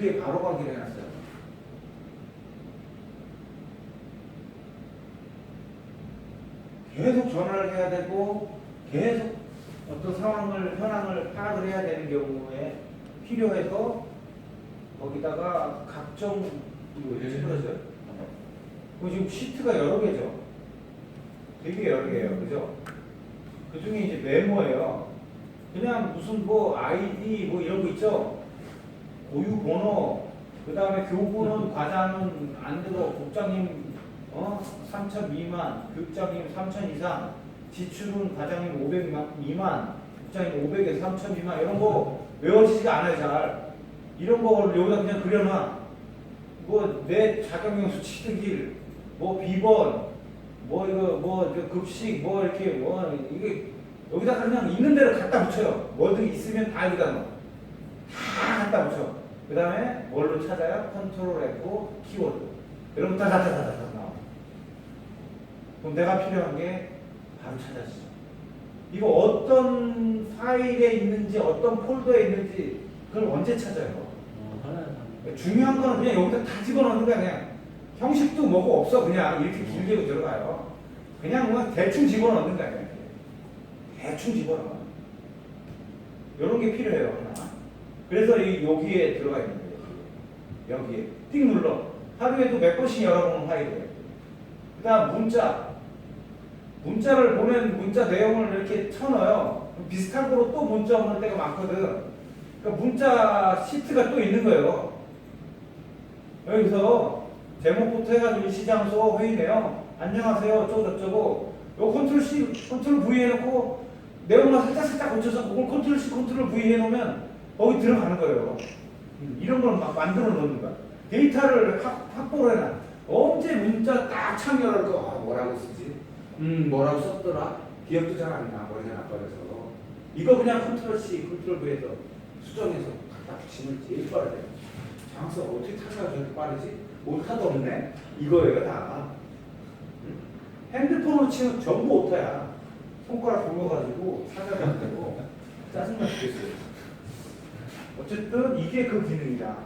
링크에 바로 가기로 해놨어요. 계속 전화를 해야 되고 계속 어떤 상황을 현황을 파악을 해야 되는 경우에 필요해서 거기다가 각종 이거 왜 찌그러져요? 그 지금 시트가 여러 개죠. 되게 여러 개예요, 그죠? 그 중에 이제 메모예요. 그냥 무슨 뭐 아이디 뭐 이런 거 있죠. 고유 번호, 그 다음에 교부는 과자는 안 들어, 국장님 어 3천 미만, 교육장님 3천 이상, 지출은 과장님 500 미만, 국장님 500에서 3천 미만 이런 거 외워지지가 않아요 잘. 이런 거를 여기다 그냥 그려놔. 뭐 내 자격용수 취득일, 뭐 비번, 뭐 이거 뭐그 급식 뭐 이렇게 뭐 이게 여기다 그냥 있는 대로 갖다 붙여요. 뭐든 있으면 다 여기다 넣어. 다 갖다 붙여. 그 다음에 뭘로 찾아요? 컨트롤 F 키워드. 이러면 다다다다다 나와. 그럼 내가 필요한 게 바로 찾아지죠. 이거 어떤 파일에 있는지 어떤 폴더에 있는지 그걸 언제 찾아요? 어, 하나 중요한 거는 그냥 여기다 다 집어넣는 거야 그냥 형식도 뭐고 없어 그냥 이렇게 길게 들어가요 그냥 뭐 대충 집어넣는 거야 그냥 대충 집어넣어 이런 게 필요해요 그래서 이 여기에 들어가 있는 거예요 여기에. 띡 눌러. 하루에도 몇 번씩 열어보는 파일이에요. 그 다음 문자. 문자를 보낸 문자 내용을 이렇게 쳐넣어요. 비슷한 거로 또 문자 오는 때가 많거든. 그러니까 문자 시트가 또 있는 거예요. 여기서 제목부터 해가지고 시장소 회의 내용. 안녕하세요. 어쩌고 저쩌고. 요 컨트롤 C 컨트롤 V 해놓고 내용만 살짝 살짝 고쳐서 그걸 컨트롤 C 컨트롤 V 해놓으면 거기 들어가는 거예요. 음, 이런 걸 막 만들어 놓는 거야. 데이터를 확, 확보를 해놔. 언제 문자 딱 참여를 거 아, 뭐라고 쓰지? 음 뭐라고 썼더라? 기억도 잘 안 나. 머리가 나빠져서. 이거 그냥 컨트롤 C 컨트롤 V에서 수정해서 갖다 붙이면 제일 빠르대. 장사 어떻게 타가 저렇게 빠르지? 오타도 없네. 이거예요 다. 응? 핸드폰으로 치면 전부 오타야. 손가락 사각이 안 되고 짜증나 죽겠어요. 어쨌든 이게 그 기능이다.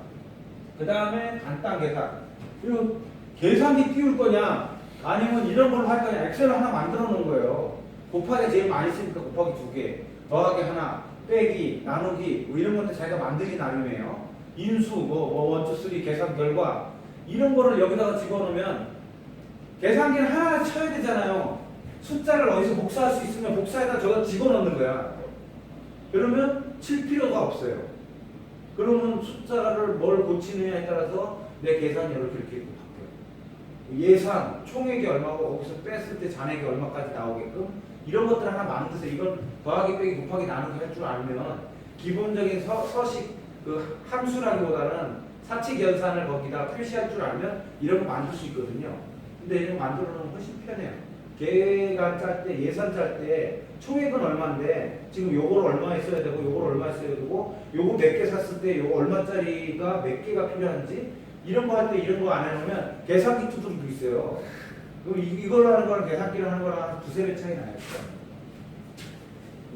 그 다음에 간단 계산. 그리고 계산기 띄울 거냐 아니면 이런 걸로 할 거냐 엑셀 하나 만들어 놓은 거예요. 곱하기 제일 많이 쓰니까 곱하기 두 개, 더하기 하나, 빼기, 나누기 뭐 이런 것들 자기가 만들기 나름이에요. 인수, 뭐, 뭐 원투 쓰리 계산 결과 이런 거를 여기다가 집어넣으면 계산기를 하나 쳐야 되잖아요. 숫자를 어디서 복사할 수 있으면 복사에다 저거 집어넣는 거야. 그러면 칠 필요가 없어요. 그러면 숫자를 뭘 고치느냐에 따라서 내 계산이 이렇게 이렇게 바뀌어요. 예산, 총액이 얼마고 거기서 뺐을 때 잔액이 얼마까지 나오게끔 이런 것들 하나 만드세요. 이건 더하기 빼기 곱하기 나누기 할 줄 알면 기본적인 서, 서식 그 함수라기보다는 사칙 연산을 거기다 표시할 줄 알면 이런 거 만들 수 있거든요. 근데 이런 거 만들어 놓으면 훨씬 편해요. 계획안 짤 때, 예산 짤 때 총액은 얼마인데 지금 요걸 얼마에 써야 되고 요걸 얼마에 써야 되고 요거 몇 개 샀을 때 요거 얼마짜리가 몇 개가 필요한지 이런 거 할 때 이런 거 안 해놓으면 계산기 두드리고 있어요. 그럼 이- 이걸로 하는 거랑 계산기로 하는 거랑 한 두세 배 차이 나요.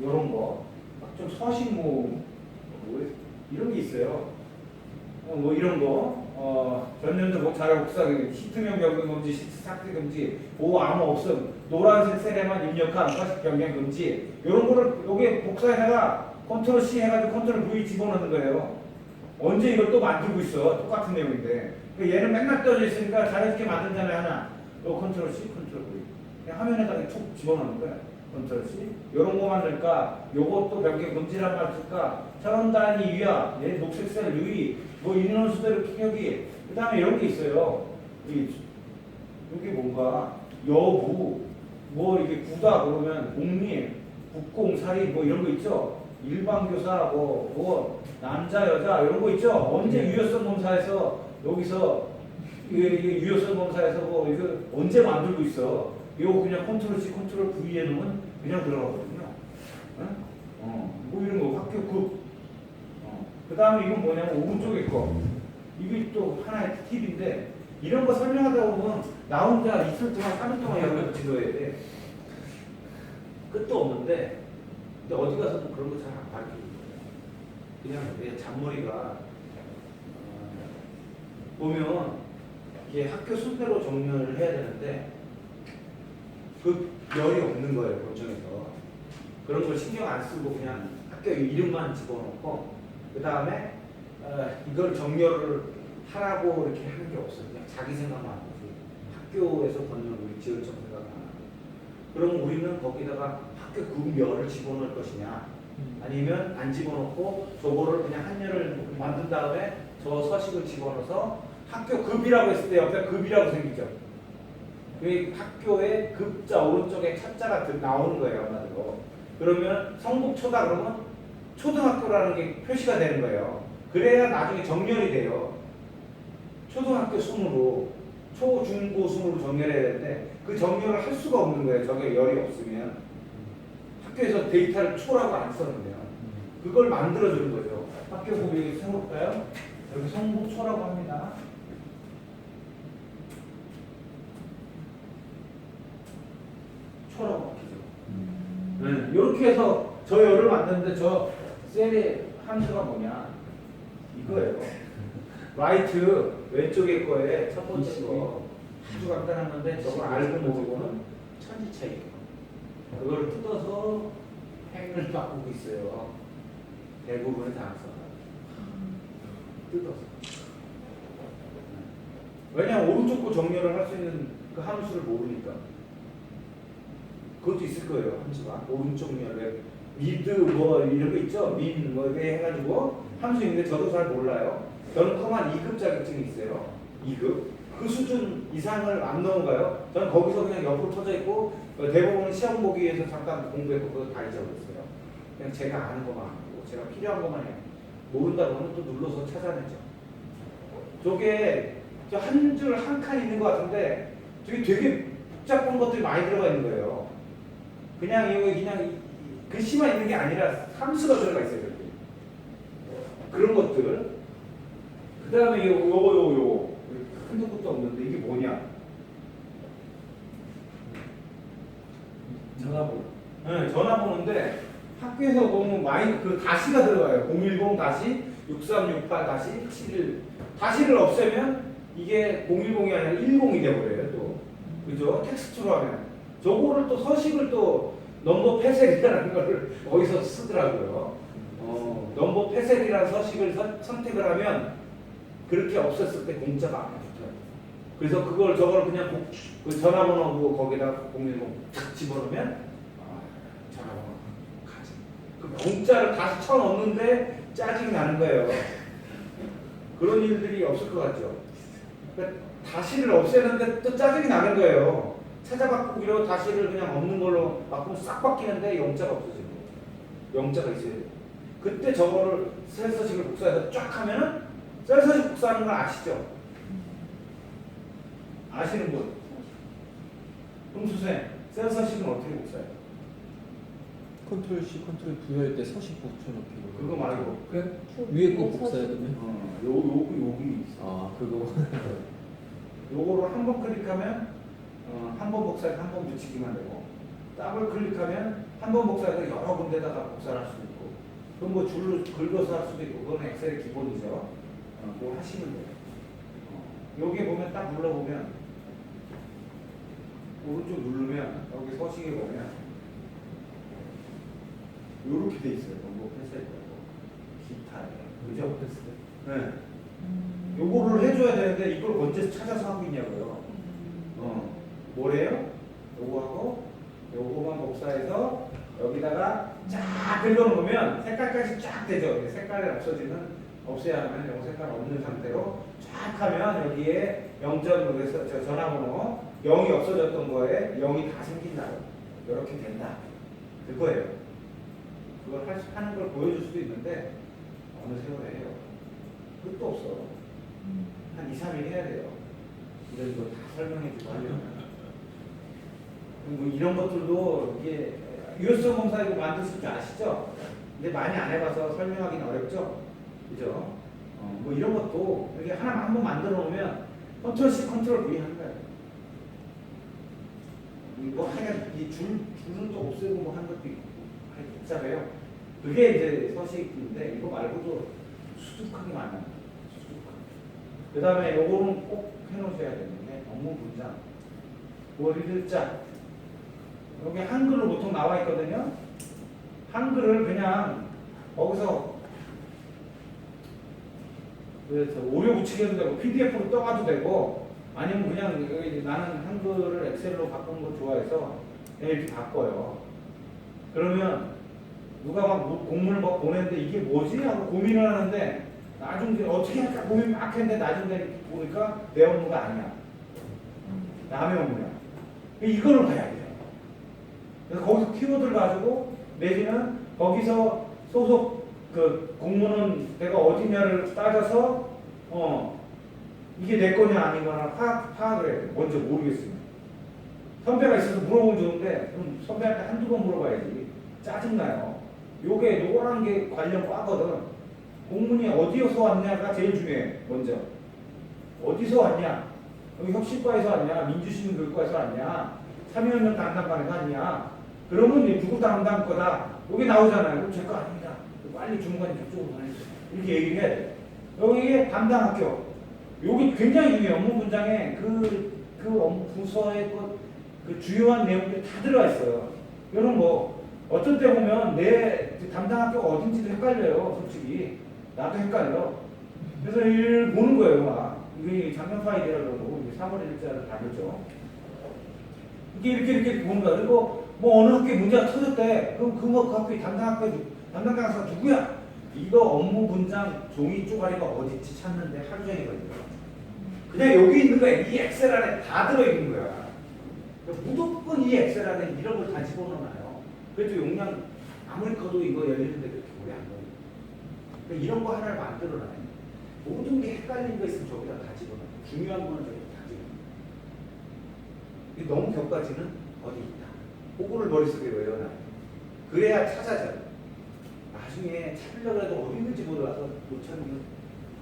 요런 거. 막좀 서식 뭐, 뭐 이런 게 있어요. 어, 뭐 이런 거. 어, 전년도 뭐 자료 복사기, 시트명 변경 금지, 시트 삭제 금지, 보호 아무 없음, 노란색 셀에만 입력한 서식 변경 금지. 요런 거를 요게 복사해다가 컨트롤 C 해가지고 컨트롤 V 집어넣는 거예요. 언제 이걸 또 만들고 있어. 똑같은 내용인데. 그 얘는 맨날 떠져 있으니까 자연스럽게 만든 다음에 하나. 요 컨트롤 C, 컨트롤 V. 화면에다가 툭 집어넣는 거야. C. 요런 거 만들까? 요것도 변경 금지란 말 쓸까? 천원 단위 위야. 얘 녹색 셀 유의. 뭐 인원수대로 키우기. 그 다음에 이런 게 있어요. 이, 이게 뭔가 여부. 뭐 이게 구다 그러면 공립, 국공사립 뭐 이런 거 있죠. 일반 교사 뭐, 뭐 남자 여자 이런 거 있죠. 언제 유효성 검사에서 여기서 이게, 이게 유효성 검사에서 뭐 이거 언제 만들고 있어. 이거 그냥 컨트롤 C 컨트롤 V 해놓으면 그냥 들어가거든요. 응? 어, 뭐 이런 거 학교 급. 어. 그 다음에 이건 뭐냐면 오른쪽에 거. 이게 또 하나의 팁인데 이런 거 설명하다 보면 나 혼자 이틀 동안 3일 동안 여기서 지도해야 돼. 끝도 없는데 근데 어디 가서도 그런 거 잘안 거야. 그냥 내 잔머리가 어, 보면 이게 학교 순대로 정렬을 해야 되는데 그 열이 없는 거예요 본청에서. 그런 걸 신경 안 쓰고 그냥 학교 이름만 집어넣고 그 다음에 어, 이걸 정렬을 하라고 이렇게 하는 게 없어요. 그냥 자기 생각만 거지 학교에서 번역 우리 지원청 생각만 하고. 그럼 우리는 거기다가 학교 급여를 집어넣을 것이냐? 아니면 안 집어넣고 저거를 그냥 한열을 만든 다음에 저 서식을 집어넣어서 학교 급이라고 했을 때 옆에 급이라고 생기죠. 그 학교의 급자 오른쪽에 차자가 들- 나오는 거예요, 아마도. 그러면 성북초다 그러면 초등학교라는 게 표시가 되는 거예요. 그래야 나중에 정렬이 돼요. 초등학교 순으로 초, 중, 고 순으로 정렬해야 되는데 그 정렬을 할 수가 없는 거예요. 저게 열이 없으면 학교에서 데이터를 초라고 안 썼는데요. 그걸 만들어주는 거죠. 학교 여기 세울까요? 여기 성북초라고 합니다. 초라고 바뀌죠. 해서 저 열을 만드는데 저 셀의 함수가 뭐냐? 이거예요. 라이트 왼쪽에 거에 첫 번째 거 아주 간단한 건데 저걸 알고 모르고는 천지 차이예요. 그걸 뜯어서 행을 바꾸고 있어요. 대부분의 장사가 뜯어서. 왜냐면 오른쪽 거 정렬을 할 수 있는 그 함수를 모르니까. 그것도 있을 거예요 함수가 오른쪽 열에 미드 뭐 이런 거 있죠? 민 뭐 이렇게 해가지고 함수 있는데 저도 잘 몰라요. 저는 컴한 2급 자격증이 있어요. 2급. 그 수준 이상을 안 넘어가요. 저는 거기서 그냥 옆으로 터져 있고 어, 대부분 시험 보기 위해서 잠깐 공부했고 그거 다 잊어버렸어요. 그냥 제가 아는 것만 하고 제가 필요한 것만 해요 모른다 그러면 또 눌러서 찾아내죠. 저게 한 줄 한 칸 있는 것 같은데 저게 되게 복잡한 것들이 많이 들어가 있는 거예요 그냥 이거 그냥 글씨만 있는 게 아니라 함수가 들어가 있어요. 이렇게. 그런 것들. 그 다음에 요거 요거 요거 한두 것도 없는데 이게 뭐냐? 전화번호. 네, 전화번호인데 학교에서 보면 많이 그 다시가 들어가요. 010 다시 6368 다시 71 다시를 없애면 이게 010이 아니라 10이 돼버려요. 또 그죠? 텍스트로 하면 저거를 또 서식을 또 넘버 패셀이라는 걸 어디서 쓰더라고요. 어, 넘버 패셀이라는 서식을 선- 선택을 하면 그렇게 없었을 때 공짜가 안 붙어요. 그래서 그걸 저걸 그냥 고- 그 전화번호 그 거기다 010탁 집어넣으면 아, 전화번호 가지. 그 공짜를 다시 쳐 넣는데 짜증이 나는 거예요. 그런 일들이 없을 것 같죠. 그러니까 다시를 없애는데 또 짜증이 나는 거예요. 찾아바꾸기로 다시를 그냥 없는 걸로 바꾸면 싹 바뀌는데 영자가 없어지고 영자가 있어야 돼요. 그때 저거를 셀서식을 복사해서 쫙 하면은 셀서식 복사하는 걸 아시죠? 아시는 분? 홍수생 셀서식은 어떻게 복사해요? 컨트롤 C, 컨트롤 V 할때 서식 붙여넣기로. 그거 말고 그 위에 거 복사해야 되네. 어, 요, 요, 여기 있어. 아 그거. 요거를 한 번 클릭하면 어, 한번 복사해서 한 번 붙이기만 되고 더블 클릭하면 한 번 복사해서 여러 군데다가 복사를 할 수도 있고 그럼 뭐 줄로 긁어서 할 수도 있고 그건 엑셀의 기본이죠 어, 그거 하시면 돼요 어, 여기 보면 딱 눌러보면 오른쪽 누르면 여기 서식에 보면 요렇게 돼 있어요 뭐 패스했다고 기타에 그죠? 네. 요거를 해줘야 되는데 이걸 언제 찾아서 하고 있냐고요. 어, 뭐래요? 요거하고 요거만 복사해서 여기다가 쫙 긁어놓으면 색깔까지 쫙 되죠. 색깔이 없어지는 없애야 하면 요 색깔 없는 상태로 쫙 하면 여기에 0.6에서 저 전화번호 0이 없어졌던 거에 0이 다 생긴다고 이렇게 된다. 그 거예요. 그걸 할 수- 하는 걸 보여줄 수도 있는데 어느 세월에 해요. 끝도 없어. 한 2, 3일 해야 돼요. 이런 거다 설명해주고 하려면. 뭐 이런 것들도 이게 유효성 검사 이거 만드실 줄 아시죠? 근데 많이 안 해봐서 설명하기는 어렵죠? 그죠? 어, 뭐 이런 것도 이렇게 하나 한번 만들어 놓으면 컨트롤 C, 컨트롤 V 하는 거예요. 이거 하여간 이 줄, 줄은 또 없애고 뭐 하는 것도 있고 하여간 복잡해요. 그게 이제 서식인데 이거 말고도 수두하게 많아요. 그 다음에 요거는 꼭 해놓으셔야 되는데 업무 분장 월요일 자 여기 한글로 보통 나와 있거든요 한글을 그냥 거기서 오류 붙이게 해도 되고 PDF로 떠가도 되고 아니면 그냥 나는 한글을 엑셀로 바꾸는 거 좋아해서 그냥 이렇게 바꿔요 그러면 누가 막 뭐- 공문을 막 보냈는데 이게 뭐지? 하고 고민을 하는데 나중에 어떻게 할까 고민 막 했는데 나중에 보니까 내 업무가 아니야. 남의 업무야. 이거를 봐야 돼요. 그래서 거기서 키워드를 가지고 내지는 거기서 소속 그 공무는 내가 어디냐를 따져서 어 이게 내 거냐 아니거나 파악, 파악을 돼. 먼저 모르겠으면. 선배가 있어서 물어보면 좋은데 그럼 선배한테 한두 번 물어봐야지. 짜증나요. 요게 요거라는 게 관련 과거든. 공문이 어디에서 왔냐가 제일 중요해. 먼저. 어디서 왔냐? 혁신과에서 왔냐? 민주시민교육과에서 왔냐? 참여연령 담당반에서 왔냐? 그러면 이제 누구 담당 거다. 요게 나오잖아요. 그럼 제거 아닙니다. 빨리 주무관님 저쪽으로 보내주세요. 이렇게 얘기를 해야 돼. 여기에 담당 학교. 요게 굉장히 중요해요. 업무 분장에 그, 그 부서의 그, 그 주요한 내용들이 다 들어가 있어요. 이런 거. 어떤 때 보면 내그 담당 학교가 어딘지도 헷갈려요. 솔직히. 나도 헷갈려. 그래서 이를 보는 거예요. 막. 이게 작년 파일이라 그러고, 이게 3월 1일자를 다르죠. 이게 이렇게 이렇게 보는 거야. 그리고 뭐 어느 학교에 문제가 터졌대. 그럼 그 뭐, 그 학교에 담당 학교에 누- 담당 강사가 누구야? 이거 업무 분장 종이 쪼가리가 어딨지 찾는데 하루 종일 걸려요. 그냥 여기 있는 거야. 이 엑셀 안에 다 들어 있는 거야. 그러니까 무조건 이 엑셀 안에 이런 걸 다 집어넣어놔요. 그래도 용량 아무리 커도 이거 열리는데 그렇게 오래 안 걸려. 그러니까 이런 거 하나를 만들어놔요. 모든 게 헷갈리는 거 있으면 저기다 다 집어넣어. 중요한 거는 저기 다 집어넣어. 너무 격가지는 어디 있다. 그거를 머릿속에 외워놔요. 그래야 찾아져요. 나중에 찾으려고 해도 어디 있는지 몰라서 못 찾는 게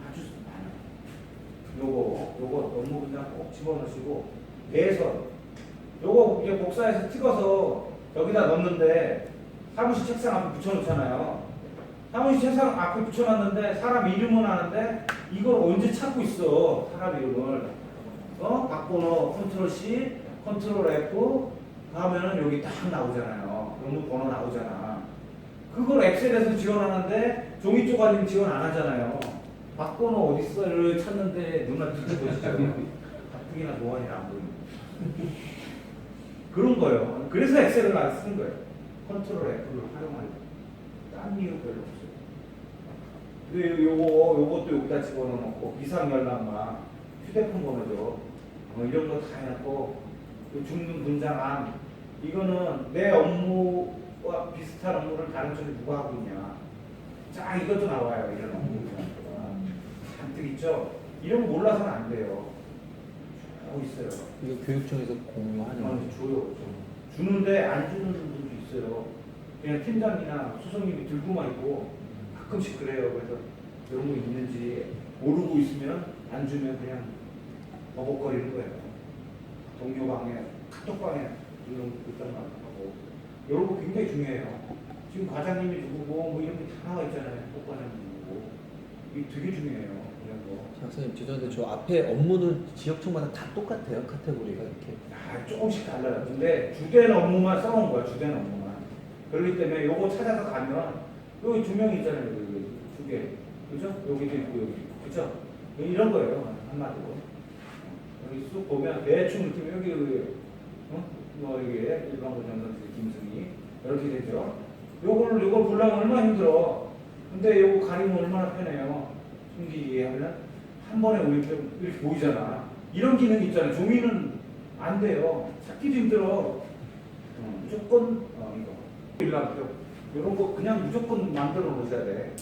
아주 많아요. 요거, 요거 업무 분장 꼭 집어넣으시고, 대선. 요거 이제 복사해서 찍어서 여기다 넣는데, 사무실 책상 앞에 붙여놓잖아요. 사무실 책상 앞에 붙여놨는데, 사람 이름은 아는데, 이걸 언제 찾고 있어, 사람 이름을. 어? 박번호 컨트롤 C, 컨트롤 F 하면은 여기 딱 나오잖아요. 업무 번호 나오잖아. 그걸 엑셀에서 지원하는데 종이 쪼가리는 지원 안 하잖아요. 박번호 어디 있어를 찾는데 누나 뒤져보시죠. 가뜩이나 노안이 안 보이는. 그런 거예요. 그래서 엑셀을 안 쓰는 거예요. 컨트롤 F를 활용하는 딴 이유 별로 없어요. 근데 요거 요것도 여기다 집어넣고 비상 연락망, 휴대폰 번호죠. 뭐 이런 거 다 해놓고 그 중등 분장안 이거는 내 업무와 비슷한 업무를 다른 쪽에 누가 하고 있냐. 자 이것도 나와요. 이런 업무 잔뜩 있죠. 이런 거 몰라서는 안 돼요. 하고 있어요. 이거 교육청에서 공유하는 거. 아니 줘요. 좀. 주는데 안 주는 분도 있어요. 그냥 팀장이나 수석님이 들고만 있고 가끔씩 그래요. 그래서 이런 거 있는지 모르고 있으면 안 주면 그냥 버벅거리는 거예요. 동료 방에, 카톡 방에 이런 거 있단 말하고 이런 거 굉장히 중요해요. 지금 과장님이 누구고 뭐 이런 게 다 나와 있잖아요. 꼭 과장님 누구고 이게 되게 중요해요. 이런 거. 박사님 죄송한데 저 앞에 업무는 지역청마다 다 똑같아요 카테고리가 이렇게. 아, 조금씩 달라요. 근데 주된 업무만 써놓은 거야, 주된 업무만. 그렇기 때문에 요거 찾아서 가면, 여기 두 명 있잖아요, 여기 두 개. 그죠? 여기도 있고, 여기. 그죠? 이런 거예요, 한마디로. 여기 쑥 보면 대충 느낌, 여기, 여기, 어? 뭐, 여기, 일반고 전선지 김승희. 이렇게 되죠. 요걸, 요걸 보려면 얼마나 힘들어. 근데 요거 가리면 얼마나 편해요. 숨기기 하면 한 번에 우리 이렇게 보이잖아. 이런 기능이 있잖아요. 종이는 안 돼요. 찾기도 힘들어. 어, 무조건 어, 이거 일람표 이런 거 그냥 무조건 만들어 놓으셔야 돼.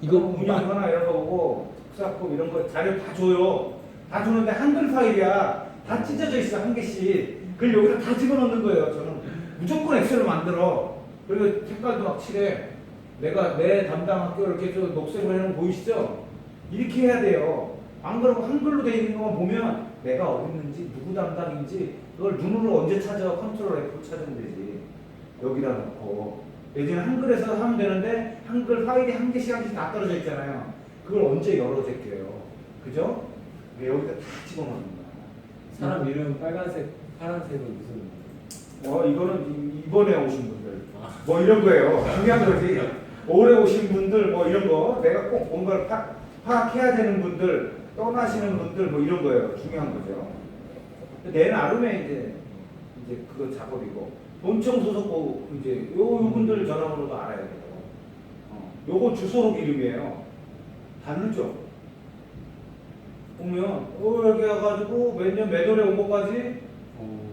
이거 운영하나 이런 거 보고 특사법 이런 거 자료 다 줘요. 다 주는데 한글 파일이야. 다 찢어져 있어 한 개씩. 그걸 여기다 다 집어넣는 거예요. 저는 무조건 엑셀을 만들어. 그리고 색깔도 막 칠해. 내가 내 담당 학교 이렇게 저 녹색으로 해놓은 거 보이시죠? 이렇게 해야 돼요. 안 그러고 한글로 돼 있는 것만 보면 내가 어디 있는지 누구 담당인지 그걸 눈으로 언제 찾아 컨트롤 F 찾으면 되지. 여기다 놓고 예전에 한글에서 하면 되는데 한글 파일이 한 개씩 한 개씩 다 떨어져 있잖아요. 그걸 언제 열어 제껴요. 그죠? 왜 여기다 다 집어넣는 거야? 사람 이름 빨간색, 파란색은 무슨 어 이거는 이- 이번에 오신 분들 뭐 이런 거예요. 중요한 거지. 올해 오신 분들 뭐 이런 거 내가 꼭 뭔가를 파, 파악해야 되는 분들 떠나시는 분들 뭐 이런 거예요. 중요한 거죠. 내 나름의 이제 이제 그거 작업이고 본청 소속보 이제 요 요분들 전화번호도 알아야 돼요. 어, 요거 주소록 이름이에요. 다르죠. 보면 어 여기 와가지고 몇 년 몇 월에 온 것까지 어,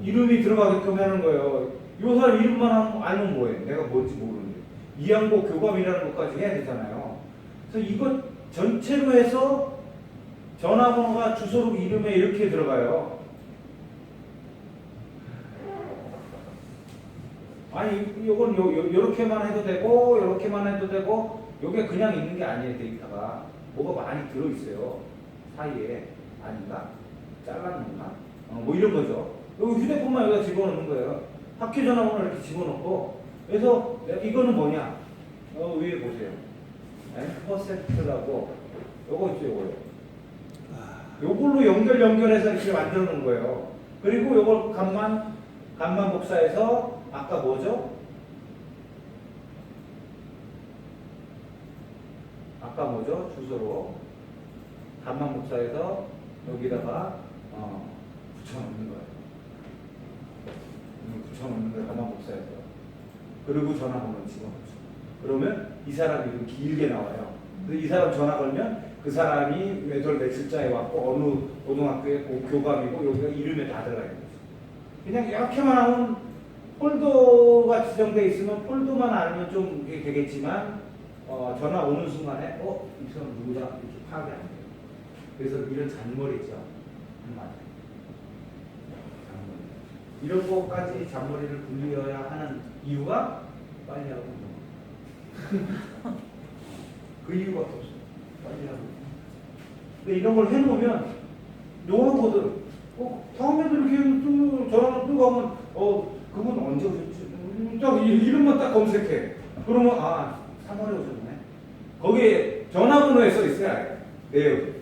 이름이 들어가게끔 하는 거예요. 요 사람 이름만 알면 뭐해? 내가 뭔지 모르는데. 이양고 교감이라는 것까지 해야 되잖아요. 그래서 이것 전체로 해서 전화번호가 주소록 이름에 이렇게 들어가요. 아니, 요, 요렇게만 해도 되고, 요렇게만 해도 되고, 요게 그냥 있는 게 아니에요, 데이터가. 뭐가 많이 들어있어요. 사이에. 아닌가? 잘랐는가? 어, 뭐 이런 거죠. 여기 휴대폰만 여기다 집어넣는 거예요. 학교 전화번호 이렇게 집어넣고. 그래서 이거는 뭐냐? 어, 위에 보세요. 앰퍼센트라고. 요거 있죠, 요거요. 요걸로 연결 연결해서 이렇게 만들어 놓은 거예요. 그리고 요걸 간만 간만 복사해서 아까 뭐죠? 아까 뭐죠? 주소로 간만 복사해서 여기다가 어, 붙여놓는 거예요. 붙여놓는 거예요. 간만 복사해서. 그리고 전화 번호 집어넣죠. 그러면 이 사람 이름 길게 나와요. 이 사람 전화 걸면 그 사람이 몇월 며칠자에 왔고 어느 고등학교에 고- 교감이고 여기가 이름에 다 들어가 있는 거죠. 그냥 이렇게만 하면 폴더가 지정돼 있으면 폴더만 알면 좀 되겠지만 어, 전화 오는 순간에 어? 이 사람 누구다? 이렇게 파악이 안 돼요. 그래서 이런 잔머리 있죠. 맞아요. 이런 거까지 잔머리를 굴려야 하는 이유가 빨리 하고. 그 이유밖에 없어요. 빨리 하고. 근데 이런 걸 해놓으면 요하고들 어, 다음에도 이렇게 또 전화 또 가면 어 그분 언제 오셨지? 음, 딱 이- 이름만 딱 검색해. 그러면 아 3월에 오셨네. 거기에 전화번호에 써 있어야 내용.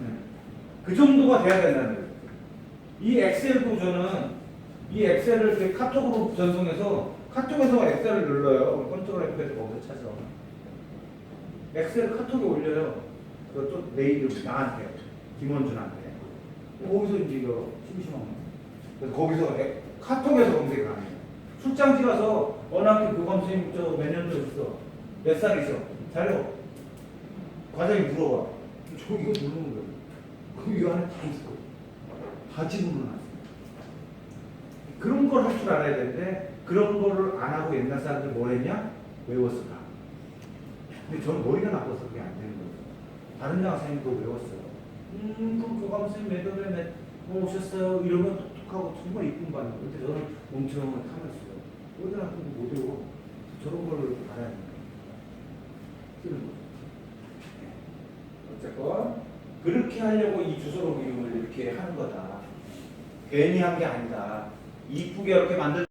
음. 그 정도가 돼야 된다는 거예요. 이 엑셀도 저는 이 엑셀을 이렇게 카톡으로 전송해서 카톡에서 엑셀을 눌러요. 컨트롤 F에서 거기서 찾아. 엑셀 카톡에 올려요. 그것도 내 이름 나한테 김원준한테. 거기서 이제 이거 심심하면 그래서 거기서 에- 카톡에서 검색을 하는 거예요. 출장지 가서 어느 학교 교감 선생님 저몇 년도 있어 몇 살이셔 자료 과장이 물어봐 저 이거 누르는 거예요. 그럼 이 안에 다 있어. 다 집어넣어놨어. 그런 걸 할 줄 알아야 되는데 그런 거를 안 하고 옛날 사람들 뭘 했냐? 외웠을까? 근데 저는 머리가 나빠서 그게 안 되는 거예요. 다른 장사님도 외웠어요. 음, 그럼 교감 선생님 몇 월에 몇, 뭐 오셨어요? 이러면 똑똑하고 정말 이쁜 반응. 근데 저는 타면어요 어디 나도 못 외워. 저런 거를 알아야 돼요. 쓰는 거죠. 네. 어쨌건 그렇게 하려고 이 주소록 이름을 이렇게 하는 거다. 괜히 한 게 아니다. 이쁘게 이렇게 만들